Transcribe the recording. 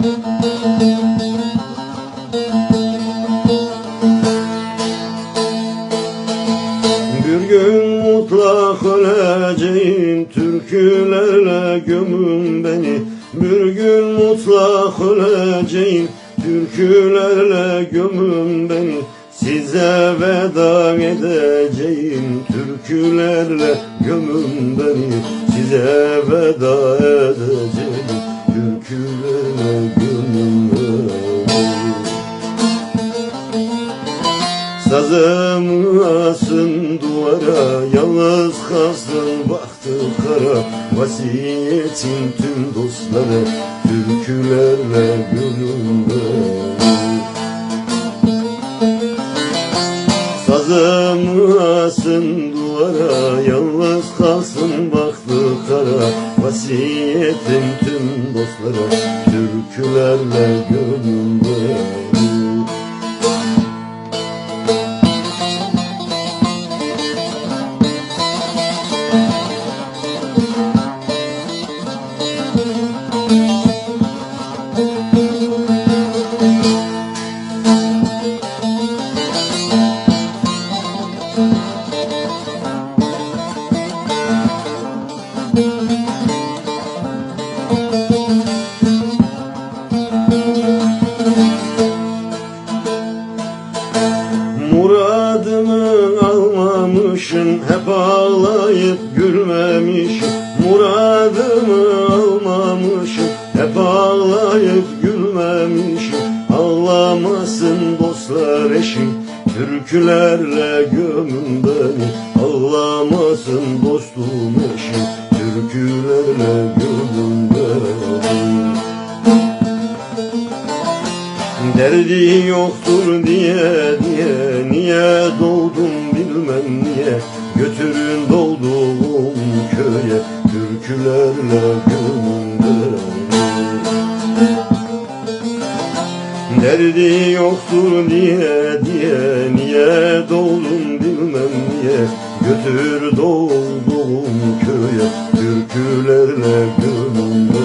Bir gün mutlak öleceğim Türkülerle gömün beni. Bir gün mutlak öleceğim Türkülerle gömün beni. Size veda edeceğim Türkülerle gömün beni. Size veda edeceğim. Sazım asın duvara Yalnız kalsın baktı kara. Vasiyetin tüm dostlara Türkülerle gönlümde. Sazım asın duvara Yalnız kalsın baktı kara. Vasiyetim tüm dostlara Türkülerle gönlümde almamışım. Hep ağlayıp gülmemişim. Muradımı almamışım. Hep ağlayıp gülmemişim. Ağlamasın dostlar eşim. Türkülerle gömün beni. Ağlamasın dostum eşim. Türkülerle gömün beni. Derdi yoktur diye diye Niye Türkülerle gömümde Derdi yoktur diye diye Niye doğdum bilmem niye. Götür doğduğum köye Türkülerle gömümde